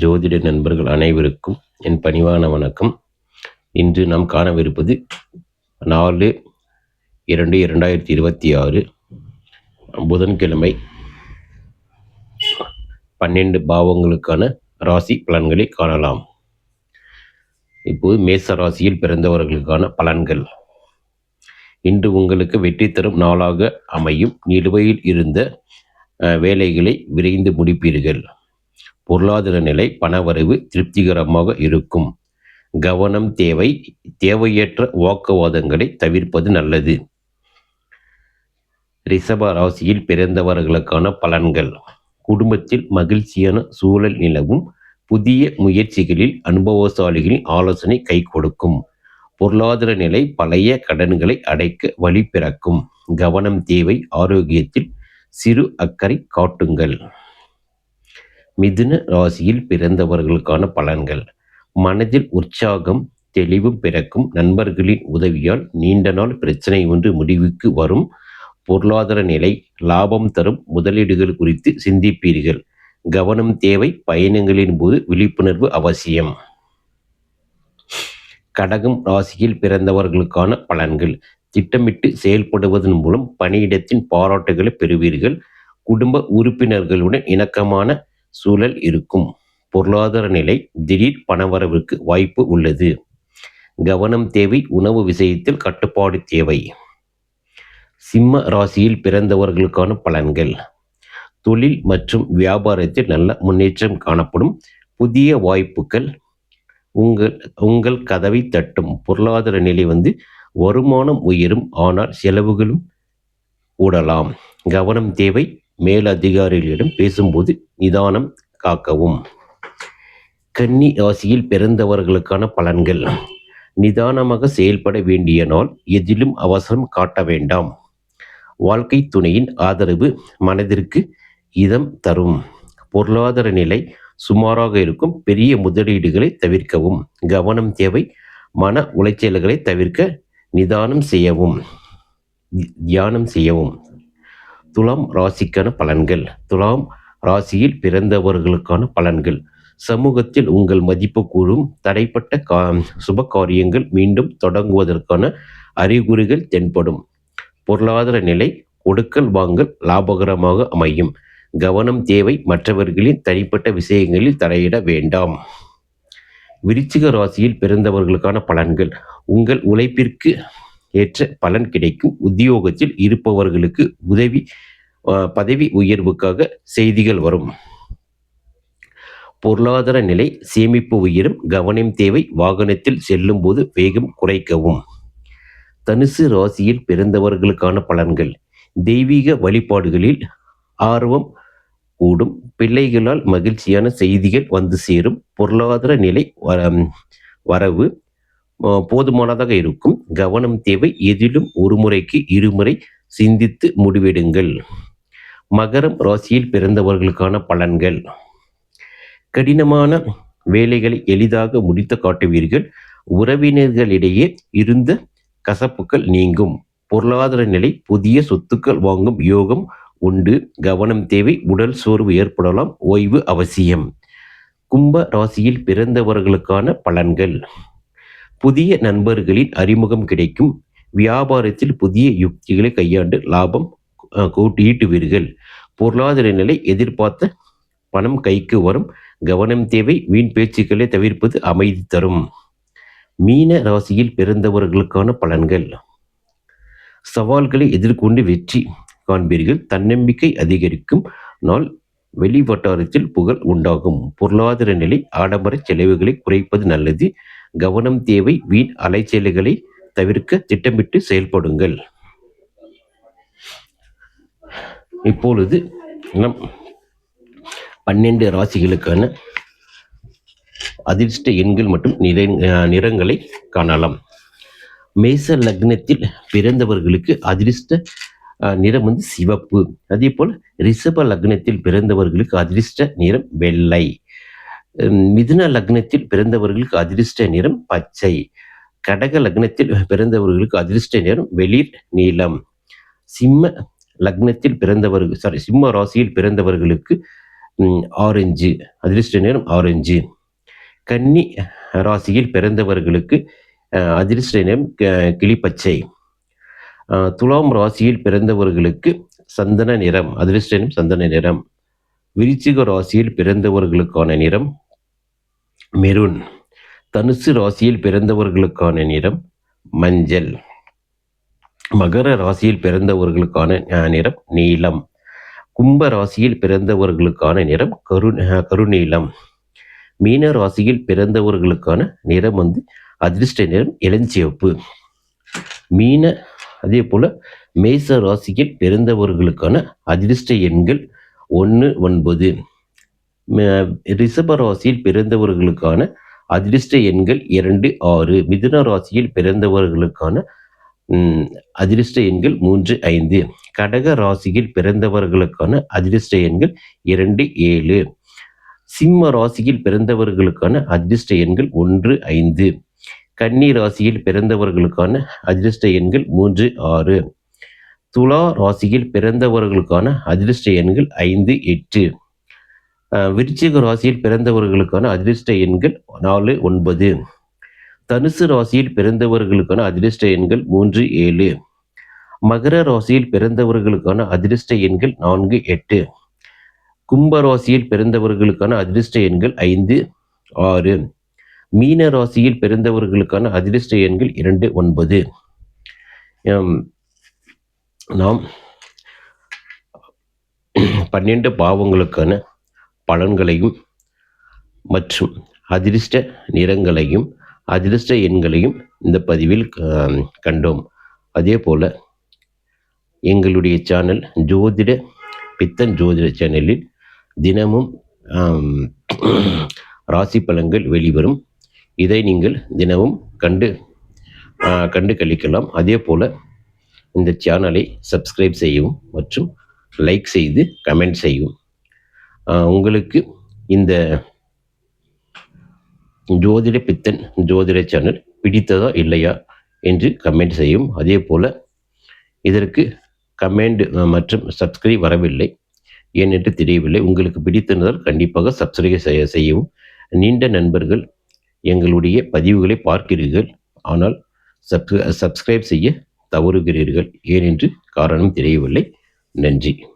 ஜோதிட நண்பர்கள் அனைவருக்கும் என் பணிவான வணக்கம். இன்று நாம் காணவிருப்பது நாலு இரண்டு இரண்டாயிரத்தி இருபத்தி ஆறு புதன்கிழமை பன்னெண்டு பாவங்களுக்கான ராசி பலன்களை காணலாம். இப்போது மேச ராசியில் பிறந்தவர்களுக்கான பலன்கள். இன்று உங்களுக்கு வெற்றி தரும் நாளாக அமையும். நிலுவையில் இருந்த வேலைகளை விரைந்து முடிப்பீர்கள். பொருளாதார நிலை பணவரவு திருப்திகரமாக இருக்கும். கவனம் தேவை தேவையற்ற வாக்குவாதங்களை தவிர்ப்பது நல்லது. ரிஷப ராசியில் பிறந்தவர்களுக்கான பலன்கள். குடும்பத்தில் மகிழ்ச்சியான சூழல் நிலவும் புதிய முயற்சிகளில் அனுபவசாலிகளின் ஆலோசனை கை கொடுக்கும். பொருளாதார நிலை பழைய கடன்களை அடைக்க வழி பிறக்கும். கவனம் தேவை ஆரோக்கியத்தில் சிறு அக்கறை காட்டுங்கள். மிதுன ராசியில் பிறந்தவர்களுக்கான பலன்கள். மனதில் உற்சாகம் தெளிவும் பிறக்கும் நண்பர்களின் உதவியால் நீண்ட நாள் பிரச்சனை ஒன்று முடிவுக்கு வரும். பொருளாதார நிலை லாபம் தரும் முதலீடுகள் குறித்து சிந்திப்பீர்கள். கவனம் தேவை பயணங்களின் போது விழிப்புணர்வு அவசியம். கடகம் ராசியில் பிறந்தவர்களுக்கான பலன்கள். திட்டமிட்டு செயல்படுவதன் மூலம் பணியிடத்தின் பாராட்டுகளை பெறுவீர்கள். குடும்ப உறுப்பினர்களுடன் இணக்கமான சூழல் இருக்கும். பொருளாதார நிலை திடீர் பணவரவுக்கு வாய்ப்பு உள்ளது. கவனம் தேவை உணவு விஷயத்தில் கட்டுப்பாடு தேவை. சிம்ம ராசியில் பிறந்தவர்களுக்கான பலன்கள். தொழில் மற்றும் வியாபாரத்தில் நல்ல முன்னேற்றம் காணப்படும் புதிய வாய்ப்புகள். உங்கள் உங்கள் கதவை தட்டும். பொருளாதார நிலை வந்து வருமானம் உயரும் ஆனால் செலவுகளும் கூடலாம். கவனம் தேவை மேலதிகாரிகளிடம் பேசும்போது நிதானம் காக்கவும். கன்னி ராசியில் பிறந்தவர்களுக்கான பலன்கள். நிதானமாக செயல்பட வேண்டிய நாள் எதிலும் அவசரம் காட்ட வேண்டாம். வாழ்க்கை துணையின் ஆதரவு மனதிற்கு இதம் தரும். பொருளாதார நிலை சுமாராக இருக்கும். பெரிய முதலீடுகளை தவிர்க்கவும். கவனம் தேவை. மன உளைச்சல்களை தவிர்க்க நிதானம் செய்யவும். தியானம் செய்யவும். துலாம் ராசிக்கான பலன்கள். துலாம் ராசியில் பிறந்தவர்களுக்கான பலன்கள். சமூகத்தில் உங்கள் மதிப்பு கூறும் தடைப்பட்ட கா சுப காரியங்கள் மீண்டும் தொடங்குவதற்கான அறிகுறிகள் தென்படும். பொருளாதார நிலை கொடுக்கல் வாங்கல் லாபகரமாக அமையும். கவனம் தேவை மற்றவர்களின் தனிப்பட்ட விஷயங்களில் தலையிட வேண்டாம். விருச்சிக ராசியில் பிறந்தவர்களுக்கான பலன்கள். உங்கள் உழைப்பிற்கு ஏற்ற பலன் கிடைக்கும். உத்தியோகத்தில் இருப்பவர்களுக்கு உதவி அஹ், பதவி உயர்வுக்காக செய்திகள் வரும். பொருளாதார நிலை சேமிப்பு உயரும் கவனம் தேவை வாகனத்தில் செல்லும்போது வேகம் குறைக்கவும். தனுசு ராசியில் பிறந்தவர்களுக்கான பலன்கள். தெய்வீக வழிபாடுகளில் ஆர்வம் கூடும். பிள்ளைகளால் மகிழ்ச்சியான செய்திகள் வந்து சேரும். பொருளாதார நிலை வரவு போதுமானதாக இருக்கும். கவனம் தேவை. எதிலும் ஒரு முறைக்கு இருமுறை சிந்தித்து முடிவெடுங்கள். மகரம் ராசியில் பிறந்தவர்களுக்கான பலன்கள். கடினமான வேலைகளை எளிதாக முடித்து காட்டுவீர்கள். உறவினர்களிடையே இருந்த கசப்புகள் நீங்கும். பொருளாதார நிலை புதிய சொத்துக்கள் வாங்கும் யோகம் உண்டு. கவனம் தேவை. உடல் சோர்வு ஏற்படலாம். ஓய்வு அவசியம். கும்ப ராசியில் பிறந்தவர்களுக்கான பலன்கள். புதிய நண்பர்களின் அறிமுகம் கிடைக்கும். வியாபாரத்தில் புதிய யுக்திகளை கையாண்டு லாபம் ஈட்டுவீர்கள் பொருளாதார நிலை எதிர்பார்த்த பணம் கைக்கு வரும். கவனம் தேவை வீண் பேச்சுக்களை தவிர்ப்பது அமைதி தரும். மீன ராசியில் பிறந்தவர்களுக்கான பலன்கள். சவால்களை எதிர்கொண்டு வெற்றி காண்பீர்கள். தன்னம்பிக்கை அதிகரிக்கும். நாள் வெளி வட்டாரத்தில் புகழ் உண்டாகும். பொருளாதார நிலை ஆடம்பர செலவுகளை குறைப்பது நல்லது. கவனம் தேவை வீண் அலைச்சல்களை தவிர்க்க திட்டமிட்டு செயல்படுங்கள். இப்பொழுது நம் பன்னெண்டு ராசிகளுக்கான அதிர்ஷ்ட எண்கள் மற்றும் நிற நிறங்களை காணலாம். மேச லக்னத்தில் பிறந்தவர்களுக்கு அதிர்ஷ்ட நிறம் வந்து சிவப்பு. அதே போல் ரிஷப லக்னத்தில் பிறந்தவர்களுக்கு அதிர்ஷ்ட நிறம் வெள்ளை. மிதுன லக்னத்தில் பிறந்தவர்களுக்கு அதிர்ஷ்ட நிறம் பச்சை. கடக லக்னத்தில் பிறந்தவர்களுக்கு அதிர்ஷ்ட நிறம் வெளிர் நீளம். சிம்ம லக்னத்தில் பிறந்தவர்கள் சாரி சிம்ம ராசியில் பிறந்தவர்களுக்கு ஆரஞ்சு அதிர்ஷ்ட நிறம் ஆரஞ்சு. கன்னி ராசியில் பிறந்தவர்களுக்கு அதிர்ஷ்ட நிறம் கிளிப்பச்சை. துலாம் ராசியில் பிறந்தவர்களுக்கு சந்தன நிறம் அதிர்ஷ்ட நிறம் சந்தன நிறம். விருச்சிக ராசியில் பிறந்தவர்களுக்கான நிறம் மெருன். தனுசு ராசியில் பிறந்தவர்களுக்கான நிறம் மஞ்சள். மகர ராசியில் பிறந்தவர்களுக்கான நிறம் நீலம். கும்ப ராசியில் பிறந்தவர்களுக்கான நிறம் கரு கருநீலம். மீன ராசியில் பிறந்தவர்களுக்கான நிறம் வந்து அதிர்ஷ்ட நிறம் இளஞ்சிவப்பு. மீன அதே போல மேச ராசியில் பிறந்தவர்களுக்கான அதிர்ஷ்ட எண்கள் ஒன்று ஒன்பது. ரிஷப ராசியில் பிறந்தவர்களுக்கான அதிர்ஷ்ட எண்கள் இரண்டு ஆறு. மிதுன ராசியில் பிறந்தவர்களுக்கான அதிர்ஷ்ட எண்கள் மூன்று ஐந்து. கடக ராசியில் பிறந்தவர்களுக்கான அதிர்ஷ்ட எண்கள் இரண்டு ஏழு. சிம்ம ராசியில் பிறந்தவர்களுக்கான அதிர்ஷ்ட எண்கள் ஒன்று ஐந்து. கன்னி ராசியில் பிறந்தவர்களுக்கான அதிர்ஷ்ட எண்கள் மூன்று ஆறு. துலா ராசியில் பிறந்தவர்களுக்கான அதிர்ஷ்ட எண்கள் ஐந்து எட்டு. விருச்சிக ராசியில் பிறந்தவர்களுக்கான அதிர்ஷ்ட எண்கள் நாலு ஒன்பது. தனுசு ராசியில் பிறந்தவர்களுக்கான அதிர்ஷ்ட எண்கள் மூன்று ஏழு. மகர ராசியில் பிறந்தவர்களுக்கான அதிர்ஷ்ட எண்கள் நான்கு எட்டு. கும்ப ராசியில் பிறந்தவர்களுக்கான அதிர்ஷ்ட எண்கள் ஐந்து ஆறு. மீன ராசியில் பிறந்தவர்களுக்கான அதிர்ஷ்ட எண்கள் இரண்டு ஒன்பது. நாம் பன்னெண்டு பாவங்களுக்கான பலன்களையும் மற்றும் அதிர்ஷ்ட நிறங்களையும் அதிர்ஷ்ட எண்களையும் இந்த பதிவில் கண்டோம். அதே போல் எங்களுடைய சேனல் ஜோதிட பித்தன் ஜோதிட சேனலில் தினமும் ராசி பலன்கள் வெளிவரும். இதை நீங்கள் தினமும் கண்டு கண்டு கழிக்கலாம் அதே போல் இந்த சேனலை சப்ஸ்கிரைப் செய்யவும் மற்றும் லைக் செய்து கமெண்ட் செய்யவும். உங்களுக்கு இந்த ஜோதிட பித்தன் ஜோதிட சேனல் பிடித்ததா இல்லையா என்று கமெண்ட் செய்யும் அதே போல் இதற்கு கமெண்ட் மற்றும் சப்ஸ்கிரைப் வரவில்லை ஏனென்று தெரியவில்லை. உங்களுக்கு பிடித்திருந்தால் கண்டிப்பாக சப்ஸ்கிரைப் செய்ய செய்யவும். நீண்ட நண்பர்கள் எங்களுடைய பதிவுகளை பார்க்கிறீர்கள். ஆனால் சப்ஸ்கிரைப் செய்ய தவறுகிறீர்கள் ஏனென்று காரணம் தெரியவில்லை. நன்றி.